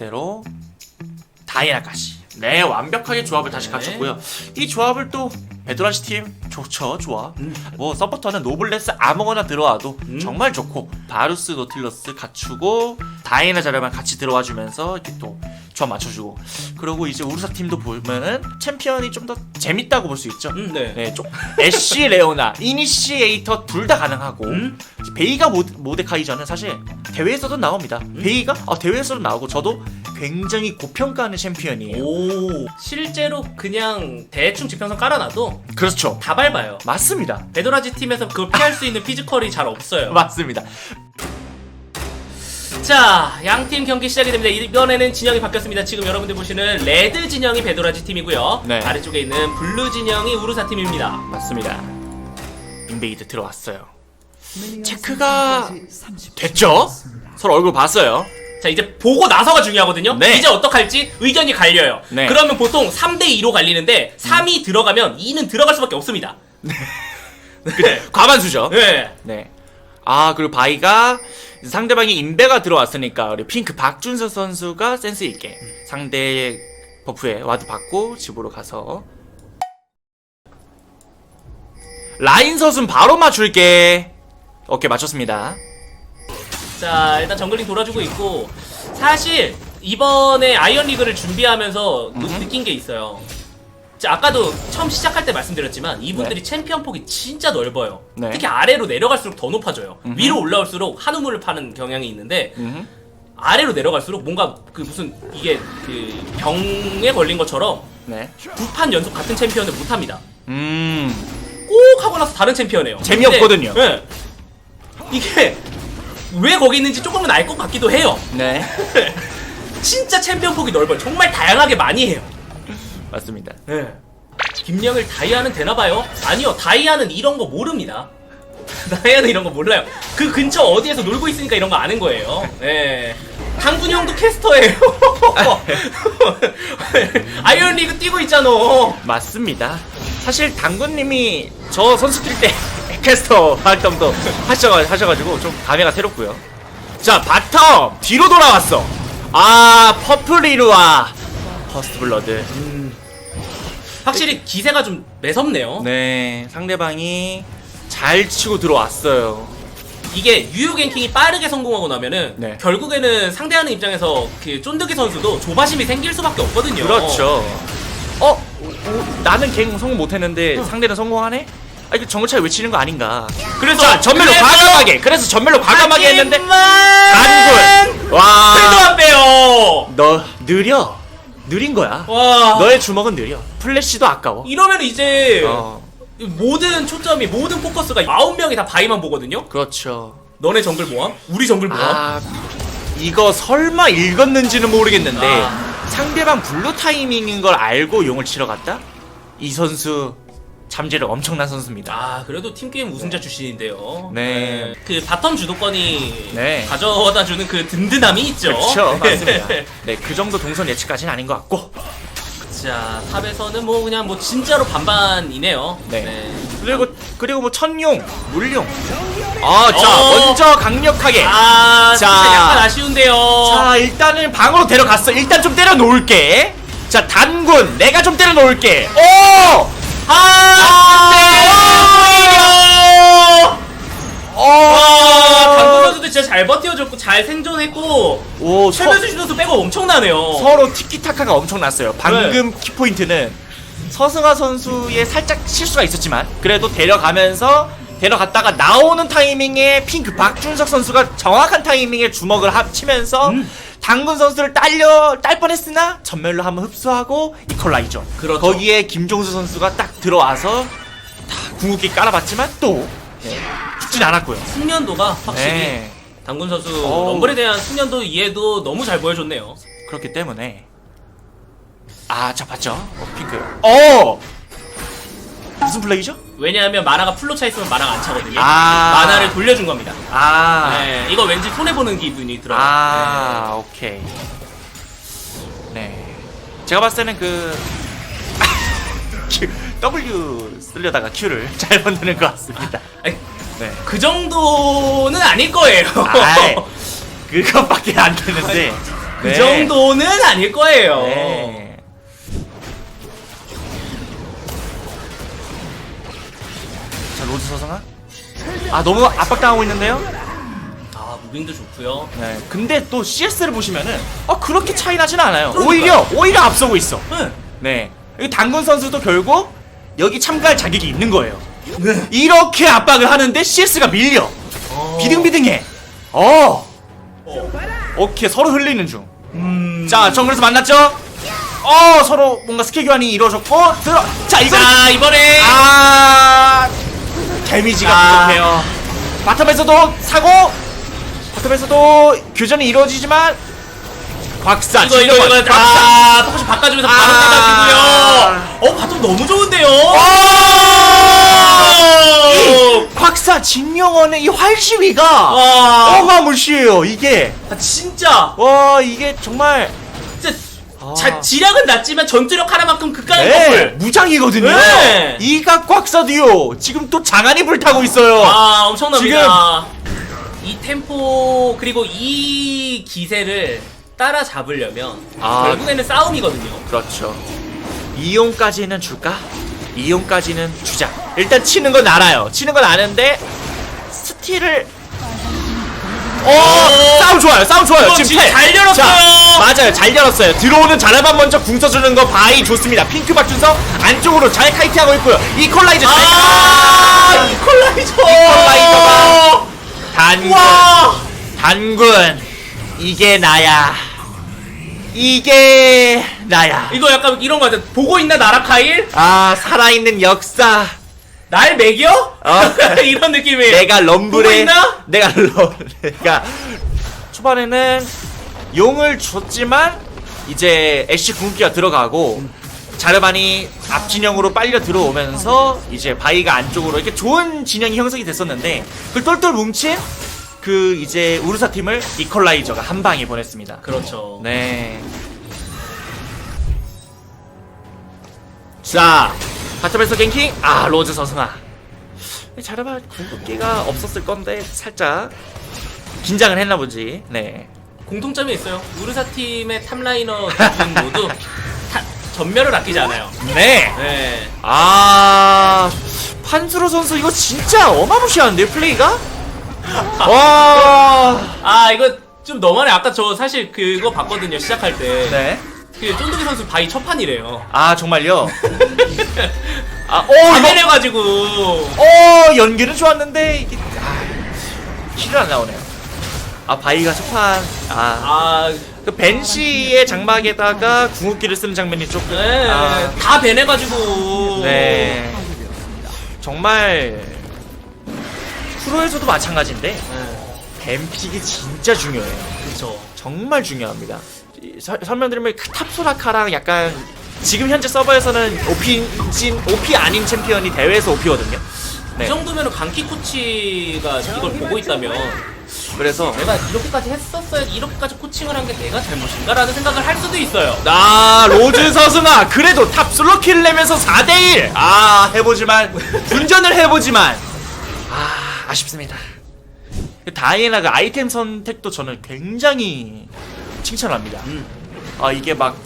그대로 다이아나까지. 네, 완벽하게 조합을 다시 네. 갖췄고요. 이 조합을 또 베드라시 팀 좋죠, 좋아. 음. 뭐 서포터는 노블레스 아무거나 들어와도 음. 정말 좋고 바루스 노틸러스 갖추고 다이애나 자르만 같이 들어와 주면서 이렇게 또 조합 맞춰주고 그리고 이제 우르사 팀도 보면은 챔피언이 좀 더 재밌다고 볼 수 있죠. 음, 네. 네, 좀 애쉬 레오나 이니시에이터 둘 다 가능하고 음? 베이가 모, 모데카이저는 사실 대회에서도 나옵니다. 베이가 아, 대회에서도 나오고 저도 굉장히 고평가하는 챔피언이에요. 오 실제로 그냥 대충 지평선 깔아놔도 그렇죠. 다 밟아요. 맞습니다. 베도라지 팀에서 그걸 피할 수 있는 피지컬이 잘 없어요. 맞습니다. 자, 양팀 경기 시작이 됩니다. 이번에는 진영이 바뀌었습니다. 지금 여러분들 보시는 레드 진영이 베도라지 팀이고요. 네. 아래쪽에 있는 블루 진영이 우르사 팀입니다. 맞습니다. 인베이드 들어왔어요. 체크가 됐죠? 서로 얼굴 봤어요. 자, 이제 보고 나서가 중요하거든요. 네. 이제 어떡할지 의견이 갈려요. 네. 그러면 보통 3대 2로 갈리는데 3이 들어가면 2는 들어갈 수밖에 없습니다. 네. 과반수죠. 네. 네. 아 그리고 바이가 상대방이 인베가 들어왔으니까 우리 핑크 박준서 선수가 센스 있게 상대의 버프에 와드 받고 집으로 가서 라인 서순 바로 맞출게. 오케이 맞췄습니다. 자, 일단 정글링 돌아주고 있고 사실 이번에 아이언 리그를 준비하면서 느- 느낀 게 있어요. 자, 아까도 처음 시작할 때 말씀드렸지만 이분들이 챔피언 폭이 진짜 넓어요. 네. 특히 아래로 내려갈수록 더 높아져요. 음흠. 위로 올라올수록 한 우물을 파는 경향이 있는데 음. 아래로 내려갈수록 뭔가 그 무슨 이게 그 병에 걸린 것처럼 네. 두판 연속 같은 챔피언을 못 합니다. 음. 꼭 하고 나서 다른 챔피언이에요. 재미없거든요. 근데, 네. 이게 왜 거기 있는지 조금은 알 것 같기도 해요. 네. 진짜 챔피언 폭이 넓어요. 정말 다양하게 많이 해요. 맞습니다. 네. 김영을 다이아는 되나봐요? 아니요, 다이아는 이런 거 모릅니다. 다이아는 이런 거 몰라요. 그 근처 어디에서 놀고 있으니까 이런 거 아는 거예요. 네. 당군 형도 캐스터예요. 아이언 리그 뛰고 있잖아. 맞습니다. 사실 당구님이 저 선수 뛸 때 캐스터 활동도 하셔, 하셔가지고 좀 감회가 새롭고요. 자 바텀 뒤로 돌아왔어. 아 퍼플리루와 퍼스트 블러드. 확실히 기세가 좀 매섭네요. 네 상대방이 잘 치고 들어왔어요. 이게 유효 갱킹이 빠르게 성공하고 나면은 네. 결국에는 상대하는 입장에서 그 쫀득이 선수도 조바심이 생길 수밖에 없거든요. 그렇죠. 어 오, 오, 나는 갱 성공 못했는데 상대는 성공하네? 아 이거 정글 차이 외치는 거 아닌가? 그래서 자 전멸로 그래서- 과감하게 그래서 전멸로 과감하게 했는데 단군 와 풀도 안 빼요. 너 느려 느린 거야 와. 너의 주먹은 느려 플래시도 아까워 이러면 이제 어 모든 초점이 모든 포커스가 아홉 명이 다 바이만 보거든요. 그렇죠 너네 정글 모함? 우리 정글 모함? 아 이거 설마 읽었는지는 모르겠는데 아. 상대방 블루 타이밍인 걸 알고 용을 치러 갔다? 이 선수 잠재력 엄청난 선수입니다 아 그래도 팀게임 우승자 출신인데요. 네. 그 바텀 주도권이 네. 가져다 주는 그 든든함이 있죠. 그렇죠 맞습니다 네 그 정도 동선 예측까지는 아닌 것 같고 자 탑에서는 뭐 그냥 뭐 진짜로 반반이네요. 네. 그리고 그리고 뭐 천용 물용 아자 어. 먼저 강력하게 아 자. 진짜 약간 아쉬운데요. 자 일단은 방으로 데려갔어 일단 좀 때려 놓을게 자 단군 내가 좀 때려 놓을게 오! 아, 오! 와, 강구 선수도 진짜 잘 버텨줬고 잘 생존했고 오 서, 최면수 선수 빼고 엄청나네요. 서로 티키타카가 엄청났어요 방금 키포인트는 서승아 선수의 살짝 실수가 있었지만 그래도 데려가면서 데려갔다가 나오는 타이밍에 핑크 박준석 선수가 정확한 타이밍에 주먹을 합치면서 음. 당근 선수를 딸려 딸 뻔했으나 전멸로 한번 흡수하고 이퀄라이저. 그렇죠. 거기에 김종수 선수가 딱 들어와서 다 궁극기 깔아봤지만 또 네, 죽진 않았고요. 숙련도가 확실히 네. 당군 선수 어우. 럼블에 대한 숙련도 이해도 너무 잘 보여줬네요. 그렇기 때문에 아, 자 봤죠? 어, 핑크. 어! 무슨 플레이죠? 왜냐하면 만화가 풀로 차 있으면 만화가 안 차거든요. 아. 만화를 돌려준 겁니다. 아. 네, 이거 왠지 손해 보는 기분이 들어요. 아, 오케이. 네. 제가 봤을 때는 그 Q, W 쓰려다가 Q를 잘 만드는 것 같습니다. 아니, 네. 그 정도는 아닐 거예요. 아이, 그것밖에 안 되는데. 그 네. 정도는 아닐 거예요. 네. 자 로즈 서성아. 아 너무 압박당하고 있는데요. 아 무빙도 좋고요. 네. 근데 또 CS를 보시면은 어 그렇게 차이 나진 않아요. 그러니까요. 오히려 오히려 앞서고 있어. 응. 네. 이 당근 선수도 결국 여기 참가할 자격이 있는 거예요. 네. 이렇게 압박을 하는데 CS가 밀려. 어. 비등비등해. 어. 어. 오케이 서로 흘리는 중. 음. 자 정글에서 만났죠? 어 서로 뭔가 스킬 교환이 이루어졌고 들어. 자 이거 자 이번에 아 데미지가 아. 부족해요. 바텀에서도 사고 바텀에서도 교전이 이루어지지만 곽사 이거 이거 이거 곽사. 아 포커싱 바꿔주면서 바로 아. 해가지고요. 어 바텀 너무 좋은 곽사 진영원의 이 활시위가 와. 어마무시해요 이게 아, 진짜 와 이게 정말 진짜 아. 자, 지략은 낮지만 전투력 하나만큼 극강의 네, 커플. 무장이거든요 네. 이가 곽사 듀오 지금 또 장안이 불타고 있어요 아 엄청납니다. 이 템포 그리고 이 기세를 따라잡으려면 아. 결국에는 싸움이거든요. 그렇죠 이용까지는 줄까? 이용까지는 주자. 일단 치는 건 알아요. 치는 건 아는데 스틸을 어 싸움 좋아요. 싸움 좋아요. 이거 지금 패. 잘 열었어요. 자, 맞아요. 잘 열었어요. 들어오는 자르반 먼저 궁 써주는 거 바이 좋습니다. 핑크 박준성 안쪽으로 잘 카이팅하고 있고요. 이퀄라이저 잘 아! 이퀄라이저. 이퀄라이저가 단군. 와. 단군. 이게 나야 이게 나야 이거 약간 이런 거 같아. 보고 있나 나라카일? 아 살아있는 역사 날 매겨? 어. 이런 느낌이. 내가 보고 럼블에 있나? 내가 럼 내가 초반에는 용을 줬지만 이제 애쉬 궁기가 들어가고 자르반이 앞 진영으로 빨려 들어오면서 이제 바이가 안쪽으로 이렇게 좋은 진영이 형성이 됐었는데 그 똘똘 뭉친 그 이제 우르사 팀을 이퀄라이저가 한 방에 보냈습니다. 그렇죠. 네. 자, 바텀에서 갱킹. 아, 로즈 서승아. 자르바 궁극기가 없었을 건데 살짝 긴장을 했나 보지. 네. 공통점이 있어요. 우르사 팀의 탑라이너 두분 모두 타, 전멸을 아끼지 않아요. 네. 네. 아, 판수로 선수 이거 진짜 어마무시한데요, 플레이가? 와. 아 이거 좀 너무하네. 아까 저 사실 그거 봤거든요. 시작할 때. 네. 그 쫀득이 선수 바이 첫 판이래요. 아, 정말요? 아, 오, 이거 해가지고 어 연기는 좋았는데 이게 아, 킬을 안 나오네요. 아 바이가 첫판 아그 아 벤시의 장막에다가 궁극기를 쓰는 장면이 조금 네. 아, 다 배내가지고. 네 정말 프로에서도 마찬가지인데 네. 뱀픽이 진짜 중요해요. 그렇죠. 정말 중요합니다. 이 설- 설명드리면 탑소라카랑 약간 지금 현재 서버에서는 OP진 OP 아닌 챔피언이 대회에서 OP거든요. 이 네. 정도면 강키 코치가 이걸 보고 있다면 그래서 내가 이렇게까지 했었어야 이렇게까지 코칭을 한 게 내가 잘못인가라는 생각을 할 수도 있어요. 아 로즈 서승아 그래도 탑 솔로킬을 내면서 4대1 아 해보지만 분전을 해보지만 아 아쉽습니다 다이애나 그 아이템 선택도 저는 굉장히 칭찬합니다 음. 아 이게 막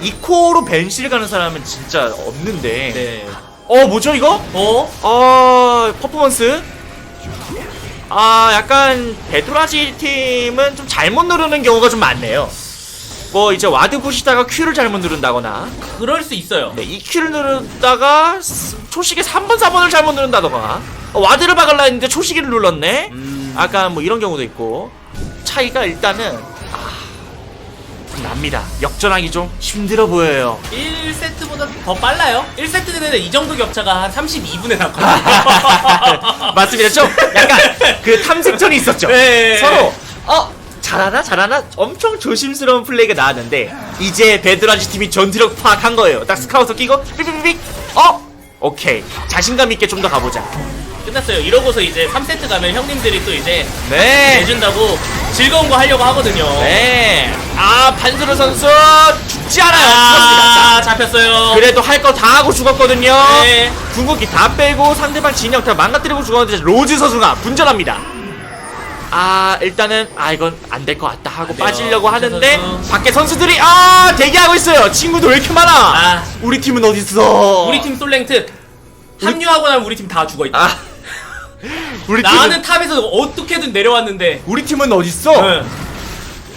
이코로 벤실 가는 사람은 진짜 없는데 네. 어 뭐죠 이거? 어? 어 퍼포먼스 아 약간 베드라지 팀은 좀 잘못 누르는 경우가 좀 많네요 뭐 이제 와드 보시다가 Q를 잘못 누른다거나 그럴 수 있어요. 네, 이 Q를 누르다가 스- 초식에 3번 4번을 잘못 누른다거나 어, 와드를 박을라 했는데 초식이를 눌렀네 음. 아까 뭐 이런 경우도 있고 차이가 일단은 아, 좀 납니다 역전하기 좀 힘들어 보여요 1세트보다 더 빨라요. 1세트 때는 이 정도 격차가 한 32분에 났거든요. 맞습니다. 좀 약간 그 탐색전이 있었죠. 네. 서로 어 잘하나 잘하나 엄청 조심스러운 플레이가 나왔는데 이제 베드라지 팀이 전투력 파악한 거예요. 딱 스카우터 끼고 삐삐삐삐 어 오케이 자신감 있게 좀 더 가보자. 끝났어요. 이러고서 이제 3세트 가면 형님들이 또 이제 네. 내준다고 즐거운 거 하려고 하거든요. 네. 아 판수르 선수 죽지 않아요. 아, 죽었습니다. 잡혔어요. 그래도 할 거 다 하고 죽었거든요. 네. 궁극기 다 빼고 상대방 진영 다 망가뜨리고 죽었는데 로즈 선수가 분전합니다. 아 일단은 아 이건 안 될 것 같다 하고 안 돼요. 빠지려고 하는데 선수. 밖에 선수들이 아 대기하고 있어요 친구들 왜 이렇게 많아 아. 우리 팀은 어디 있어 우리 팀 솔랭트 합류하고 나면 우리 팀 다 죽어 있다. 아 우리 나는 팀은 탑에서 어떻게든 내려왔는데. 우리 팀은 어디 있어 응.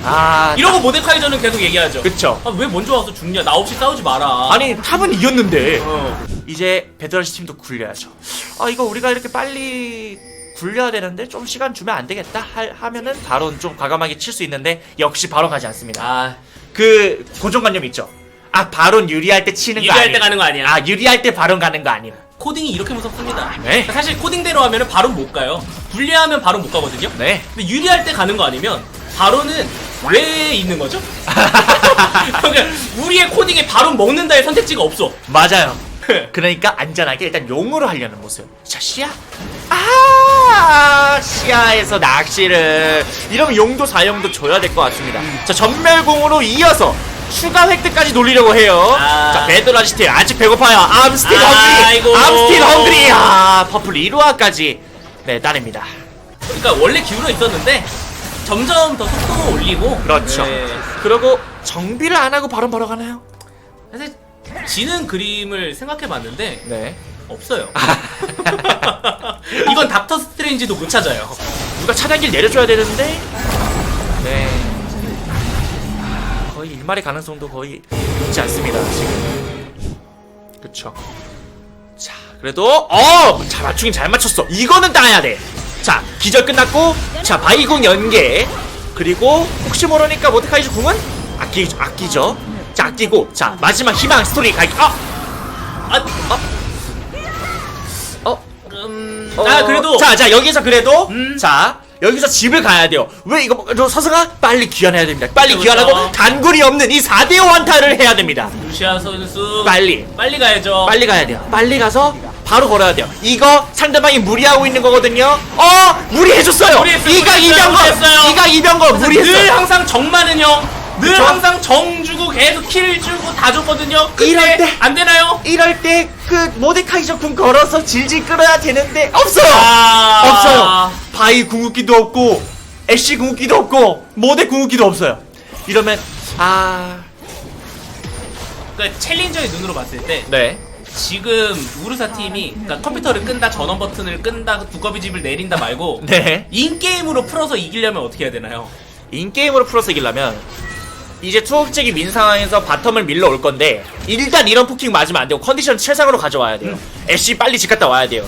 아 이러고 모데카이저는 계속 얘기하죠. 그쵸 아, 왜 먼저 와서 죽냐? 나 없이 싸우지 마라. 아니 탑은 이겼는데 어. 이제 베드라시 팀도 굴려야죠. 아 이거 우리가 이렇게 빨리 굴려야 되는데 좀 시간 주면 안 되겠다 하, 하면은 바론 좀 과감하게 칠 수 있는데 역시 바론 가지 않습니다. 아, 그 고정관념 있죠. 아 바론 유리할 때 치는 거 유리할. 때 가는 거 아니야. 아 유리할 때 바론 가는 거 아니야. 코딩이 이렇게 무섭습니다. 네. 그러니까 사실 코딩대로 하면은 바로 못 가요. 불리하면 바로 못 가거든요. 네. 근데 유리할 때 가는 거 아니면 바로는 왜 있는 거죠? 그러니까 우리의 코딩에 바로 먹는다의 선택지가 없어. 맞아요. 그러니까 안전하게 일단 용으로 하려는 모습. 자 시야. 아 시야에서 낚시를 이러면 용도 사용도 줘야 될 것 같습니다. 자 전멸공으로 이어서 추가 획득까지 노리려고 해요. 아. 자 베드라시티 아직 배고파요. 암스틸 아이고. 헝그리. 암스틸 헝그리. 아 퍼플 1호화까지 네 따냅니다. 그러니까 원래 기울어 있었는데 점점 더 속도 올리고. 그렇죠. 네. 그리고 정비를 안 하고 바로 바로 가나요? 사실 지는 그림을 생각해봤는데 네. 없어요. 이건 닥터 스트레인지도 못 찾아요. 누가 차단기를 내려줘야 되는데 네 일말의 가능성도 거의 있지 않습니다 지금. 그쵸. 자 그래도 어자 맞추긴 잘 맞췄어. 이거는 따야 돼자 기절 끝났고 자 바이궁 연계. 그리고 혹시 모르니까 모데카이즈 궁은 아끼, 아끼죠. 자 아끼고 자 마지막 희망 스토리 가기 아! 아, 어? 음, 어, 아 그래도 자, 자 여기서 그래도 음. 자 여기서 집을 가야 돼요. 왜 이거 저 서승아 빨리 귀환해야 됩니다. 빨리 그렇죠. 귀환하고 단굴이 없는 이 4대5 환타를 해야 됩니다. 루시아 선수 빨리 빨리 가야죠. 빨리 가야 돼요. 빨리 가서 바로 걸어야 돼요. 이거 상대방이 무리하고 있는 거거든요. 어 무리해줬어요. 무리했어요, 이가 무리했어요, 이병거 무리했어요. 이가 이병거 늘 무리했어요. 항상 정 많은 형. 늘 그쵸? 항상 정 주고 계속 킬 주고 다 줬거든요. 이럴 때- 안 되나요? 이럴 때 그 모데카이저 궁 걸어서 질질 끌어야 되는데 없어요. 아. 없어요. 바이 궁극기도 없고 애쉬 궁극기도 없고 모데 궁극기도 없어요. 이러면 아 그러니까 챌린저의 눈으로 봤을 때 네. 지금 우르사 팀이 그러니까 컴퓨터를 끈다 전원 버튼을 끈다 두꺼비 집을 내린다 말고 네. 인 게임으로 풀어서 이기려면 어떻게 해야 되나요? 인게임으로 풀어서 이기려면 이제 투억잭이 민 상황에서 바텀을 밀러 올 건데 일단 이런 포킹 맞으면 안 되고 컨디션 최상으로 가져와야 돼요. 애쉬 빨리 집 갔다 와야 돼요.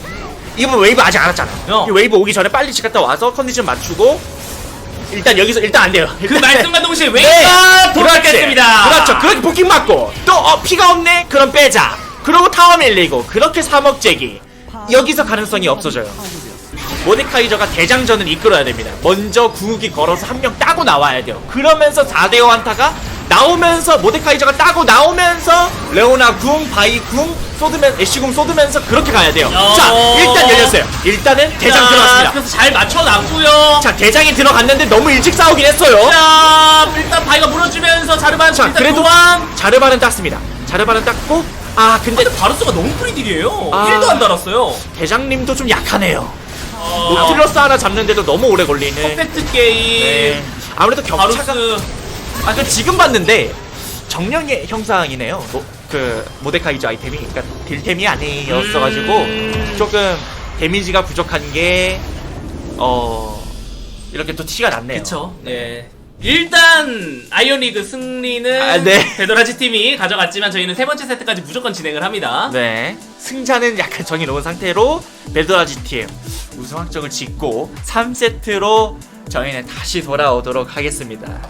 이번 웨이브 아직 안 왔잖아. 어. 이 웨이브 오기 전에 빨리 집 갔다 와서 컨디션 맞추고 일단 여기서 일단 안 돼요. 그 일단 말씀과 동시에 네. 웨이가 그렇지. 도착했습니다. 그렇죠. 그렇게 포킹 맞고 또 어, 피가 없네. 그럼 빼자. 그러고 타워 밀리고 그렇게 3억 잭이 여기서 가능성이 없어져요. 모데카이저가 대장전을 이끌어야 됩니다. 먼저 궁극기 걸어서 한 명 따고 나와야 돼요. 그러면서 4대5 한타가 나오면서 모데카이저가 따고 나오면서 레오나 궁, 바이 궁 쏟으면 애쉬 궁 쏟으면서 그렇게 가야 돼요. 어. 자, 일단 열렸어요. 일단은 대장 자, 들어갔습니다. 그래서 잘 맞춰놨고요. 자, 대장이 들어갔는데 너무 일찍 싸우긴 했어요. 자, 일단 바이가 물어주면서 자르반 자, 그래도 교환. 자르바는 땄습니다. 자르바는 땄고 아, 근데 근데 바루스가 너무 프리딜이에요. 아. 1도 안 달았어요. 대장님도 좀 약하네요. 어, 노틸러스 하나 잡는데도 너무 오래 걸리네. 퍼펙트 게임. 네. 아무래도 격차가 바루스. 아, 그 지금 봤는데 정령의 형상이네요. 뭐, 그 모데카이저 아이템이 그러니까 딜템이 아니었어가지고 음. 조금 데미지가 부족한 게 어. 이렇게 또 티가 났네요. 그쵸. 네. 일단 아이언리그 승리는 아, 네. 베도라지 팀이 가져갔지만 저희는 세 번째 세트까지 무조건 진행을 합니다. 네. 승자는 약간 정이 놓은 상태로 베드라지 팀 우승 확정을 짓고 3세트로 저희는 다시 돌아오도록 하겠습니다.